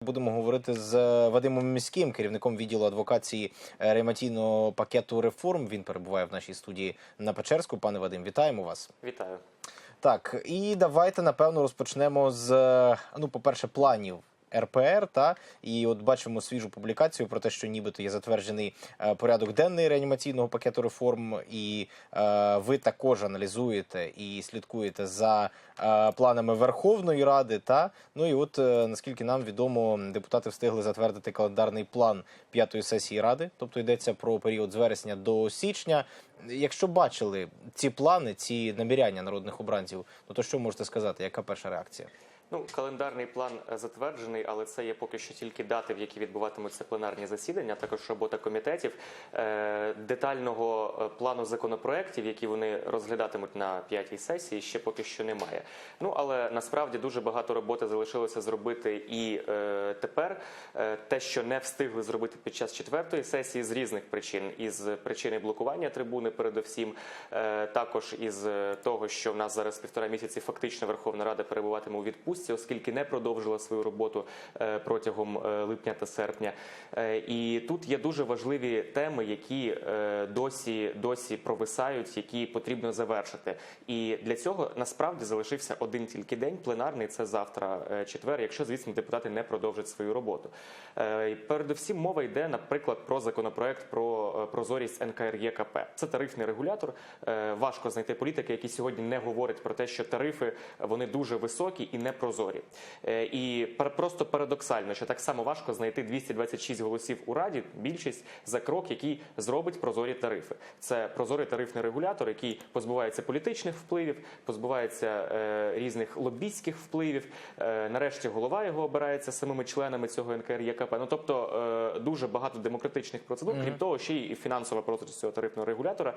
Будемо говорити з Вадимом Міським, керівником відділу адвокації е, реанімаційного пакету реформ. Він перебуває в нашій студії на Печерську. Пане Вадим, вітаємо вас. Вітаю. Так, і давайте напевно розпочнемо з е, ну, по-перше, планів. РПР та і от бачимо свіжу публікацію про те, що нібито є затверджений е, порядок денний реанімаційного пакету реформ, і е, ви також аналізуєте і слідкуєте за е, планами Верховної Ради. Та ну і от е, наскільки нам відомо, депутати встигли затвердити календарний план п'ятої сесії ради, тобто йдеться про період з вересня до січня. Якщо бачили ці плани, ці наміряння народних обранців, ну то що можете сказати? Яка перша реакція? Ну, календарний план е, затверджений, але це є поки що тільки дати, в які відбуватимуться пленарні засідання, також робота комітетів. Е, Детального е, плану законопроєктів, які вони розглядатимуть на п'ятій сесії, ще поки що немає. Ну але насправді дуже багато роботи залишилося зробити і тепер. Те, що не встигли зробити під час четвертої сесії, з різних причин, із причини блокування трибуни, передовсім, також із того, що в нас зараз півтора місяці фактично Верховна Рада перебуватиме у відпустці, оскільки не продовжила свою роботу е, протягом е, липня та серпня. Е, І тут є дуже важливі теми, які досі досі провисають, які потрібно завершити. І для цього насправді залишився один тільки день пленарний. Це завтра, четвер, якщо звісно депутати не продовжать свою роботу. Передусім мова йде, наприклад, про законопроект про прозорість НКРЄКП. Це тарифний регулятор. Важко знайти політики, які сьогодні не говорять про те, що тарифи вони дуже високі і непрозорі. Е, І просто парадоксально, що так само важко знайти 226 голосів у раді, більшість за крок, який зробить прозорі тарифи. Це прозорий тарифний регулятор, який позбувається політичних впливів, позбувається е, різних лобістських впливів. Е, нарешті голова його обирається самими членами цього НКРЄКП. Ну тобто дуже багато демократичних процедур, крім того, ще й фінансова прозорість цього тарифного регулятора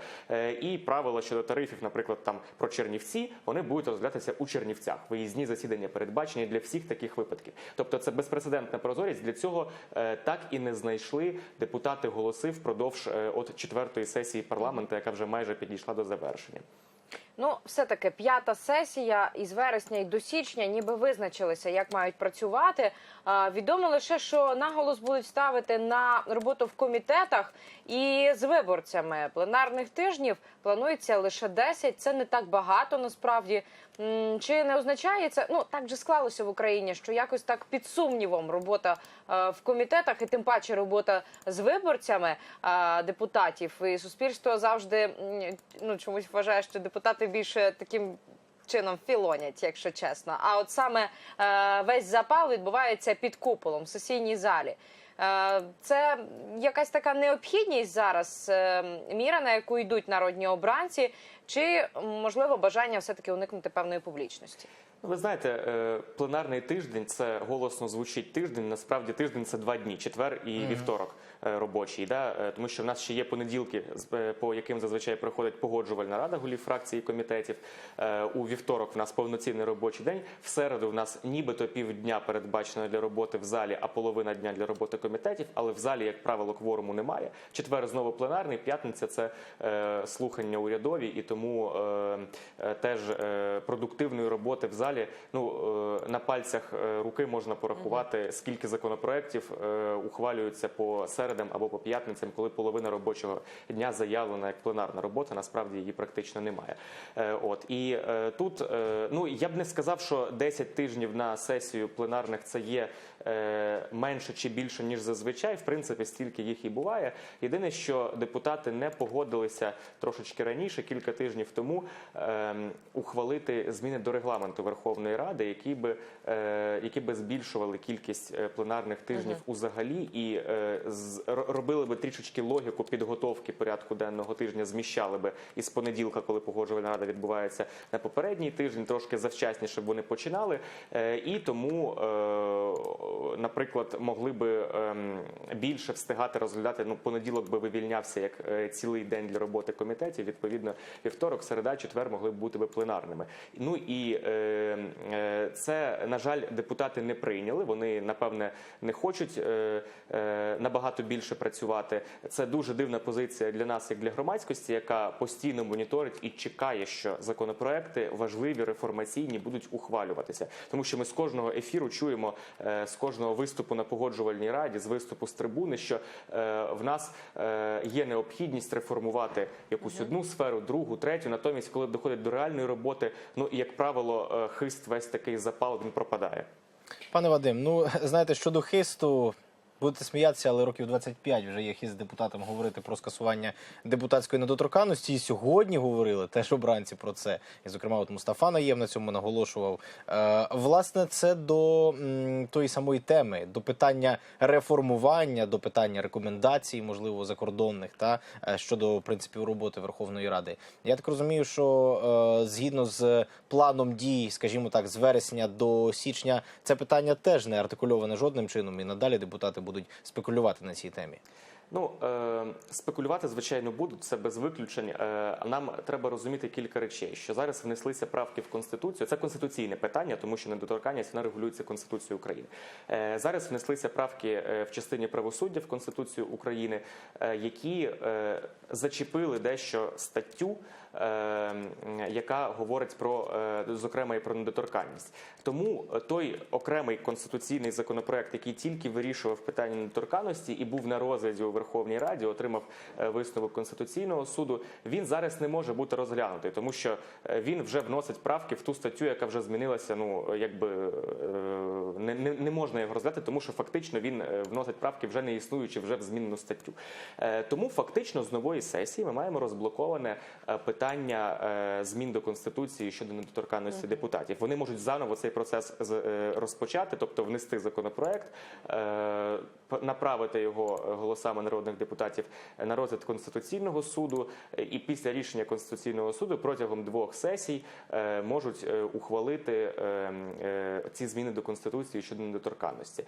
і правила щодо тарифів, наприклад, там про Чернівці, вони будуть розглядатися у Чернівцях. Виїзні засідання передбачені для всіх таких випадків. Тобто, це безпрецедентна прозорість. Для цього е, так і не знайшли депутати голоси впродовж е, от четвертої сесії парламенту, яка вже майже підійшла до завершення. Ну, все-таки п'ята сесія із вересня і до січня ніби визначилися, як мають працювати. Відомо лише, що наголос будуть ставити на роботу в комітетах і з виборцями. Пленарних тижнів планується лише 10. Це не так багато насправді. Чи не означає це? Ну так же склалося в Україні, що якось так під сумнівом робота в комітетах, і тим паче робота з виборцями депутатів. І суспільство завжди ну чомусь вважає, що депутати більше таким. Чином філонять, якщо чесно. А от саме е, весь запал відбувається під куполом в сесійній залі. Е, це якась така необхідність зараз, е, міра, на яку йдуть народні обранці, чи можливо бажання все таки уникнути певної публічності? Ви знаєте, е, пленарний тиждень це голосно звучить тиждень. Насправді тиждень це два дні: четвер і вівторок е, робочий. Да? Е, Тому що в нас ще є понеділки, по яким зазвичай проходить погоджувальна рада голів фракцій і комітетів. У вівторок в нас повноцінний робочий день. В середу в нас нібито півдня передбачено для роботи в залі, а половина дня для роботи комітетів. Але в залі, як правило, кворуму немає. Четвер знову пленарний, п'ятниця це слухання урядові, і тому теж продуктивної роботи в залі. Ну е, на пальцях е, руки можна порахувати, скільки законопроєктів е, ухвалюються по середам або по п'ятницям, коли половина робочого дня заявлена як пленарна робота. Насправді її практично немає. От і тут ну я б не сказав, що 10 тижнів на сесію пленарних це є менше чи більше ніж зазвичай. В принципі, стільки їх і буває. Єдине, що депутати не погодилися трошечки раніше, кілька тижнів тому, е, ухвалити зміни до регламенту Верховної Ради, які би е, які би збільшували кількість е, пленарних тижнів узагалі і е, робили би трішечки логіку підготовки порядку денного тижня, зміщали би із понеділка, коли погоджувальна рада відбувається на попередній тиждень, трошки завчасніше щоб вони починали. Е, і тому, е, наприклад, могли би ем, більше встигати розглядати. Ну, понеділок би вивільнявся як е, цілий день для роботи комітетів. Відповідно, вівторок середа, четвер могли б бути би пленарними. Ну і е, е, це на жаль, депутати не прийняли. Вони напевне не хочуть е, набагато більше працювати. Це дуже дивна позиція для нас, як для громадськості, яка постійно моніторить і чекає, що законопроекти важливі реформаційні будуть ухвалюватися, тому що ми з кожного ефіру чуємо з кожного виступу на погоджувальній раді, з виступу з трибуни, що е, в нас е, є необхідність реформувати якусь одну сферу, другу, третю. Натомість, коли доходить до реальної роботи, ну і як правило, е, хист весь такий запал він пропадає. Пане Вадим, ну знаєте, щодо хисту. Будете сміятися, але років 25 вже є хіст депутатам говорити про скасування депутатської недоторканності. І сьогодні говорили теж обранці про це. І, зокрема, от Мустафа Наєв на цьому наголошував. Е, власне, це до м, тої самої теми, до питання реформування, до питання рекомендацій, можливо, закордонних та е, щодо принципів роботи Верховної Ради. Я так розумію, що е, згідно з планом дій, скажімо так, з вересня до січня, це питання теж не артикульоване жодним чином, і надалі депутати будуть спекулювати на цій темі. Ну е, спекулювати, звичайно, будуть це без виключень. Е, нам треба розуміти кілька речей. Що зараз внеслися правки в конституцію. Це конституційне питання, тому що недоторканність вона регулюється Конституцією України. Е, зараз внеслися правки в частині правосуддя в Конституцію України, які зачепили дещо статтю. Е, Яка говорить про е, зокрема і про недоторканність, тому той окремий конституційний законопроект, який тільки вирішував питання недоторканності і був на розгляді у Верховній Раді, отримав е, висновок конституційного суду. Він зараз не може бути розглянутий, тому що е, він вже вносить правки в ту статтю, яка вже змінилася. Ну якби е, не, не, не можна його розглядати, тому що фактично він е, вносить правки вже не існуючи, вже в змінену статтю. Е, Тому фактично з нової сесії ми маємо розблоковане е, питання е, змін до конституції щодо недоторканності депутатів. Вони можуть заново цей процес е, розпочати, тобто внести законопроект, е, направити його голосами народних депутатів на розгляд конституційного суду, і після рішення конституційного суду протягом двох сесій можуть ухвалити ці зміни до конституції щодо недоторканності.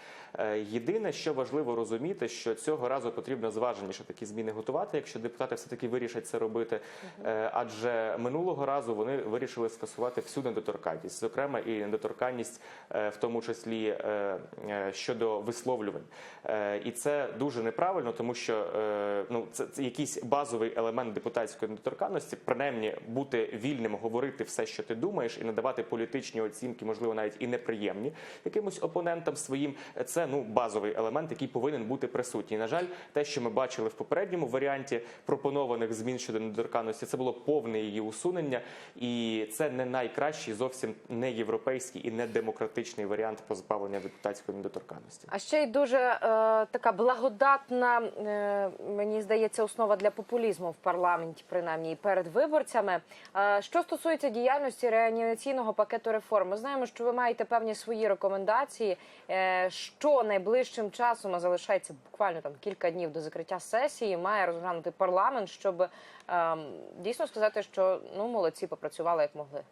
Єдине, що важливо розуміти, що цього разу потрібно зваженіше такі зміни готувати, якщо депутати все таки вирішать це робити. Адже минулого разу вони вирішили скасувати всю недоторканність, зокрема і недоторканність, е, в тому числі е, е, щодо висловлювань. І це дуже неправильно, тому що ну це якийсь базовий елемент депутатської недоторканності, принаймні бути вільним, говорити все, що ти думаєш, і надавати політичні оцінки, можливо, навіть і неприємні якимось опонентам своїм. Це ну базовий елемент, який повинен бути присутній. На жаль, те, що ми бачили в попередньому варіанті пропонованих змін щодо недоторканності, це було повне її усунення, і це не найкращий, зовсім не європейський і не демократичний варіант позбавлення депутатської недоторканності. А ще й дуже е, така благодатна, е, мені здається, основа для популізму в парламенті, принаймні перед виборцями. Е, що стосується діяльності реанімаційного пакету реформ, ми знаємо, що ви маєте певні свої рекомендації. Е, що найближчим часом а залишається буквально там кілька днів до закриття сесії, має розглянути парламент, щоб е, дійсно сказати, що ну молодці попрацювали як могли.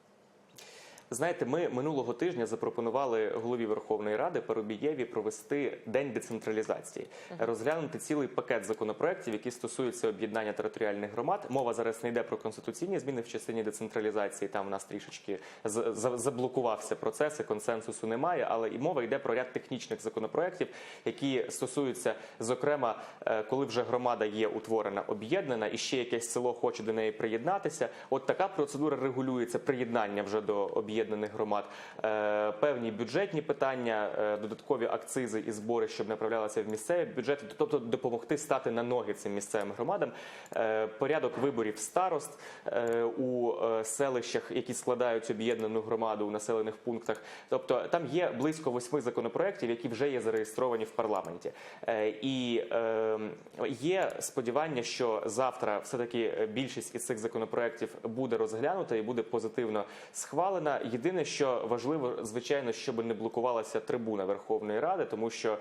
Знаєте, ми минулого тижня запропонували голові Верховної Ради Парубієві провести день децентралізації, розглянути цілий пакет законопроєктів, які стосуються об'єднання територіальних громад. Мова зараз не йде про конституційні зміни в частині децентралізації. Там в нас трішечки заблокувався процес, і консенсусу немає. Але і мова йде про ряд технічних законопроєктів, які стосуються, зокрема, е, коли вже громада є утворена, об'єднана, і ще якесь село хоче до неї приєднатися. От така процедура регулюється приєднання вже до об'єднаних громад. Е, Певні бюджетні питання, е, додаткові акцизи і збори, щоб направлялися в місцеві бюджети, тобто допомогти стати на ноги цим місцевим громадам. Е, Порядок виборів старост у селищах, які складають об'єднану громаду у населених пунктах. Тобто там є близько восьми законопроєктів, які вже є зареєстровані в парламенті. І е, є сподівання, що завтра все таки більшість із цих законопроєктів буде розглянута і буде позитивно схвалена. Єдине, що важливо, звичайно, щоб не блокувалася трибуна Верховної Ради, тому що е,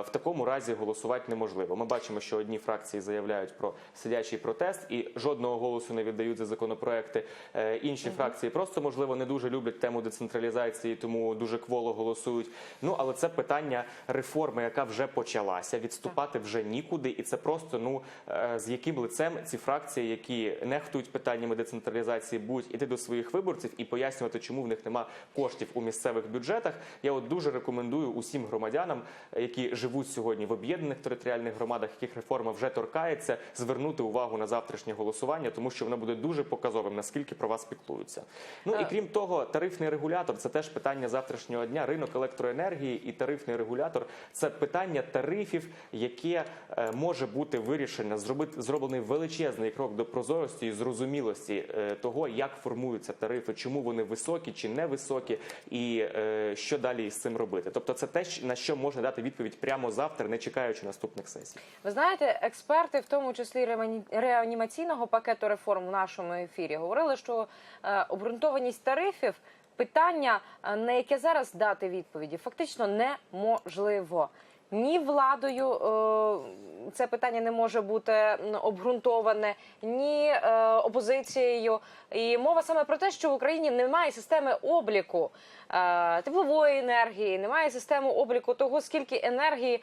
в такому разі голосувати неможливо. Ми бачимо, що одні фракції заявляють про сидячий протест і жодного голосу не віддають за законопроекти. Е, інші фракції просто можливо не дуже люблять тему децентралізації, тому дуже кволо голосують. Ну але це питання реформи, яка вже почалася. Відступати вже нікуди, і це просто ну е, з яким лицем ці фракції, які нехтують питаннями децентралізації, будуть іти до своїх виборців і пояснювати, чому в них нема коштів у місцевих бюджетах. Я от дуже рекомендую усім громадянам, які живуть сьогодні в об'єднаних територіальних громадах, яких реформа вже торкається, звернути увагу на завтрашнє голосування, тому що воно буде дуже показовим, наскільки про вас піклуються. Ну і Е. крім того, тарифний регулятор це теж питання завтрашнього дня. Ринок електроенергії і тарифний регулятор це питання тарифів, яке е, може бути вирішено, зробити зроблений величезний крок до прозорості і зрозумілості е, того, як формуються тарифи, чому вони високі чи невисокі, і е, що далі з цим робити. Тобто, це те, на що можна дати відповідь прямо завтра, не чекаючи наступних сесій. Ви знаєте, експерти, в тому числі реані- реанімаційного пакету реформ в нашому ефірі, говорили, що е, обґрунтованість тарифів питання, е, на яке зараз дати відповіді, фактично неможливо. Ні владою е, це питання не може бути обґрунтоване, ні е, опозицією. І мова саме про те, що в Україні немає системи обліку е, теплової енергії, немає системи обліку того, скільки енергії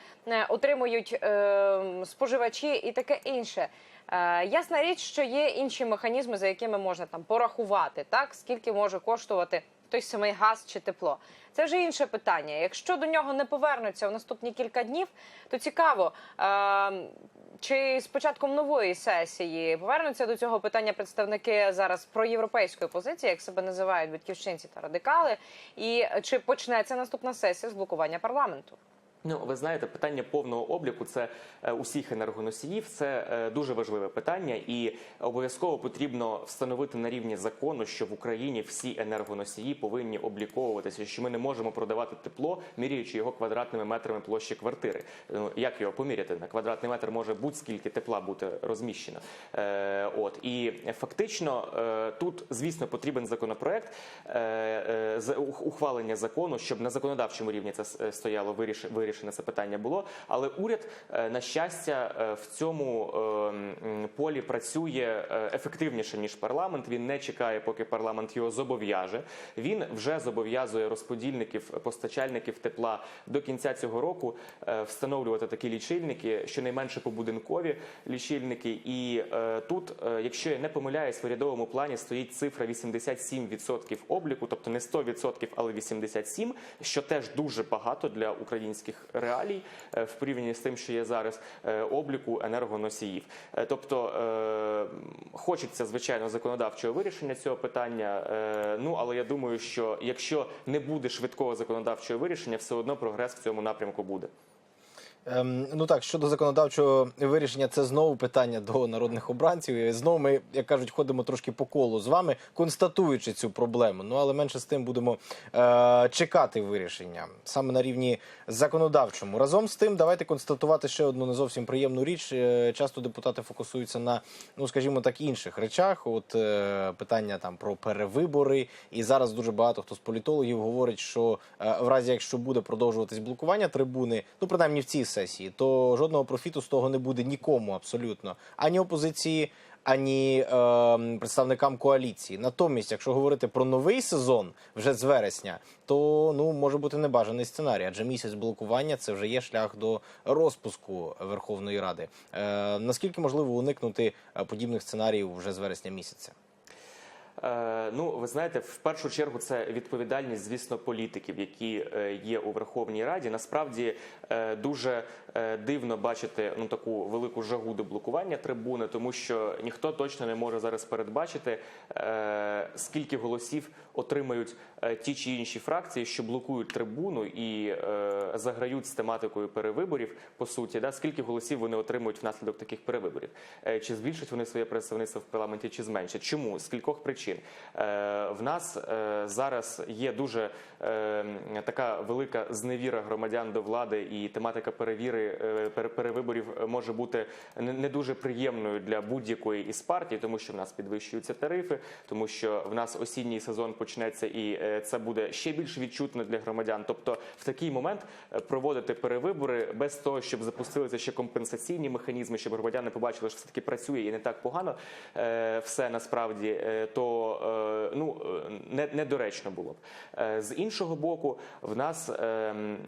отримують споживачі і таке інше. Е, Ясна річ, що є інші механізми, за якими можна там порахувати, так скільки може коштувати той самий газ чи тепло. Це вже інше питання. Якщо до нього не повернуться в наступні кілька днів, то цікаво. е, Чи з початком нової сесії повернуться до цього питання представники зараз проєвропейської позиції, як себе називають батьківщинці та радикали, і чи почнеться наступна сесія з блокування парламенту? Ну, ви знаєте, питання повного обліку це е, усіх енергоносіїв. Це е, дуже важливе питання, і обов'язково потрібно встановити на рівні закону, що в Україні всі енергоносії повинні обліковуватися, що ми не можемо продавати тепло, міряючи його квадратними метрами площі квартири. Ну як його поміряти? На квадратний метр може будь-скільки тепла бути розміщено. Е, от і фактично е, тут, звісно, потрібен законопроект е, е, ухвалення закону, щоб на законодавчому рівні це стояло виріш, вирішене це питання було. Але уряд, е, на щастя, е, в цьому е, полі працює ефективніше ніж парламент. Він не чекає, поки парламент його зобов'яже. Він вже зобов'язує розподільників, постачальників тепла до кінця цього року встановлювати такі лічильники, щонайменше побудинкові лічильники. І тут, якщо я не помиляюсь, в урядовому плані стоїть цифра 87% обліку, тобто не 100%, але 87%, що теж дуже багато для українських реалій е, в порівнянні з тим, що є зараз е, обліку енергоносіїв. Е, Тобто хочеться звичайно законодавчого вирішення цього питання. Ну але я думаю, що якщо не буде швидкого законодавчого вирішення, все одно прогрес в цьому напрямку буде. Ем, ну так, щодо законодавчого вирішення, це знову питання до народних обранців. І знову ми, як кажуть, ходимо трошки по колу з вами, констатуючи цю проблему. Ну але менше з тим будемо е- чекати вирішення саме на рівні законодавчому. Разом з тим, давайте констатувати ще одну не зовсім приємну річ. Е, Часто депутати фокусуються на, ну скажімо так, інших речах. От е- питання там про перевибори. І зараз дуже багато хто з політологів говорить, що е, в разі якщо буде продовжуватись блокування трибуни, ну принаймні в цій сесії, то жодного профіту з того не буде нікому абсолютно ані опозиції. Ані е, представникам коаліції. Натомість, якщо говорити про новий сезон вже з вересня, то ну може бути небажаний сценарій, адже місяць блокування це вже є шлях до розпуску Верховної Ради. Е, наскільки можливо уникнути е, подібних сценаріїв вже з вересня місяця? Е, Ну, ви знаєте, в першу чергу це відповідальність, звісно, політиків, які е, є у Верховній Раді. Насправді е, дуже дивно бачити ну таку велику жагу до блокування трибуни, тому що ніхто точно не може зараз передбачити, скільки голосів отримають ті чи інші фракції, що блокують трибуну і заграють з тематикою перевиборів. По суті, да скільки голосів вони отримують внаслідок таких перевиборів? Чи збільшать вони своє представництво в парламенті, чи зменшать? Чому з кількох причин? Причин. Е, В нас е, зараз є дуже е, така велика зневіра громадян до влади, і тематика перевіри перевиборів може бути не дуже приємною для будь-якої із партій, тому що в нас підвищуються тарифи, тому що в нас осінній сезон почнеться, і це буде ще більш відчутно для громадян. Тобто, в такий момент проводити перевибори без того, щоб запустилися ще компенсаційні механізми, щоб громадяни побачили, що все таки працює і не так погано все насправді, то е, ну е, недоречно було б. Е, З іншого боку, в нас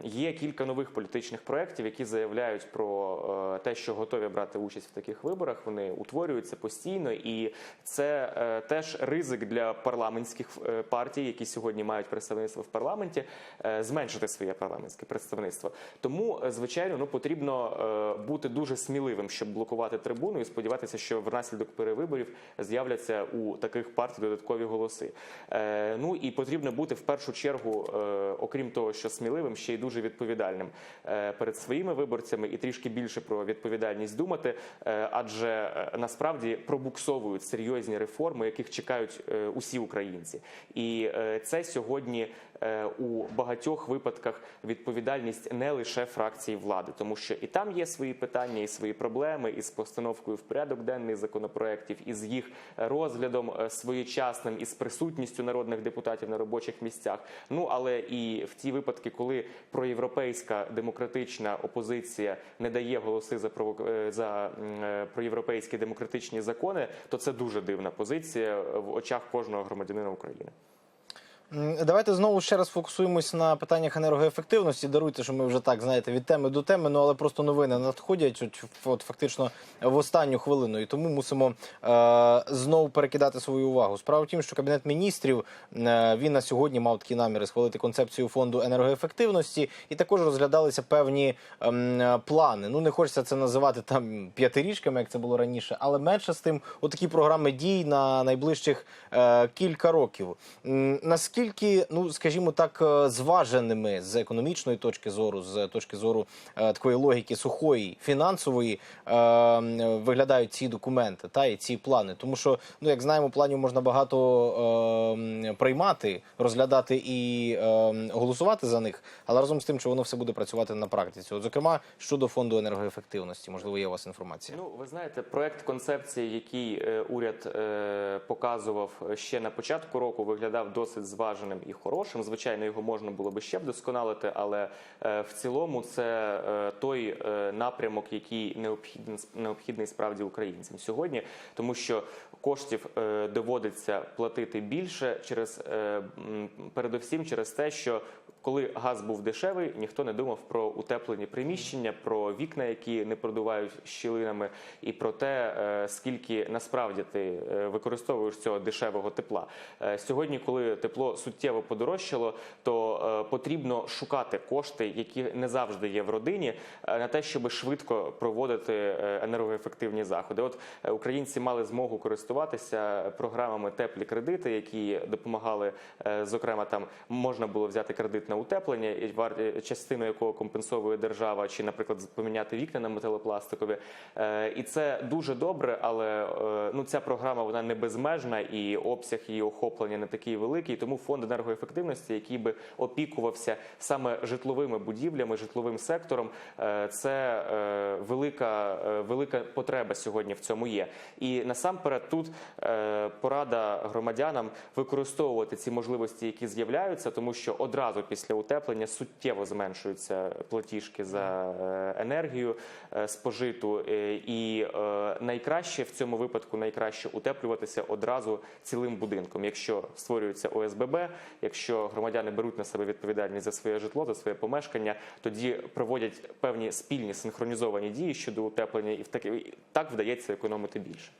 є кілька нових політичних проєктів, які заявляють про те, що готові брати участь в таких виборах. Вони утворюються постійно, і це теж ризик для парламентських партій, які сьогодні мають представництво в парламенті, зменшити своє парламентське представництво. Тому, звичайно, ну потрібно бути дуже сміливим, щоб блокувати трибуну, і сподіватися, що внаслідок перевиборів з'являться у таких партій додаткові голоси. Е, Ну і потрібно бути в першу чергу, е, окрім того, що сміливим, ще й дуже відповідальним е, перед своїми виборцями і трішки більше про відповідальність думати, адже насправді пробуксовують серйозні реформи, яких чекають усі українці, і це сьогодні у багатьох випадках відповідальність не лише фракції влади, тому що і там є свої питання, і свої проблеми із постановкою в порядок денний законопроєктів, із їх розглядом е, своєчасним, із присутністю народних депутатів на робочих місцях. Ну але і в ті випадки, коли проєвропейська демократична опозиція не дає голоси за е, за е, проєвропейські демократичні закони, то це дуже дивна позиція в очах кожного громадянина України. Давайте знову ще раз фокусуємось на питаннях енергоефективності. Даруйте, що ми вже так знаєте від теми до теми, ну але просто новини надходять от, от фактично в останню хвилину, і тому мусимо е, знову перекидати свою увагу. Справа в тім, що кабінет міністрів е, він на сьогодні мав такі наміри схвалити концепцію фонду енергоефективності, і також розглядалися певні е, плани. Ну не хочеться це називати там п'ятирічками, як це було раніше, але менше з тим, отакі програми дій на найближчих е, кілька років. М, Наскільки, ну скажімо так, е, зваженими з економічної точки зору, з точки зору е, такої логіки сухої, фінансової, е, виглядають ці документи та і ці плани? Тому що, ну як знаємо, планів можна багато приймати, розглядати і голосувати за них, але разом з тим, чи воно все буде працювати на практиці. От, зокрема, щодо фонду енергоефективності, можливо, є у вас інформація. Ну, ви знаєте, проект концепції, який уряд показував ще на початку року, виглядав досить зваженим і хорошим. Звичайно, його можна було би ще вдосконалити, але е, в цілому це е, той е, напрямок, який необхідний, необхідний справді українцям сьогодні, тому що коштів доводиться платити більше через передовсім через те, що коли газ був дешевий, ніхто не думав про утеплені приміщення, про вікна, які не продувають щілинами, і про те, е, скільки насправді ти е, використовуєш цього дешевого тепла. Е, Сьогодні, коли тепло суттєво подорожчало, то потрібно шукати кошти, які не завжди є в родині, на те, щоб швидко проводити енергоефективні заходи. От українці мали змогу користуватися програмами теплі кредити, які допомагали, зокрема, там можна було взяти кредит на утеплення, е, частину якого компенсовує держава, чи, наприклад, поміняти вікна на металопластикові. Е, І це дуже добре, але е, ну ця програма вона не безмежна і обсяг її охоплення не такий великий. Тому фонд енергоефективності, який би опікувався саме житловими будівлями, житловим сектором, це велика, велика потреба сьогодні в цьому є. І насамперед тут порада громадянам використовувати ці можливості, які з'являються, тому що одразу після утеплення суттєво зменшуються платіжки за е, енергію е, спожиту. Е, І найкраще в цьому випадку найкраще утеплюватися одразу цілим будинком. Якщо створюється ОСББ, якщо громадяни беруть на себе відповідальність за своє житло, за своє помешкання, тоді проводять певні спільні синхронізовані дії щодо утеплення, і так вдається економити більше.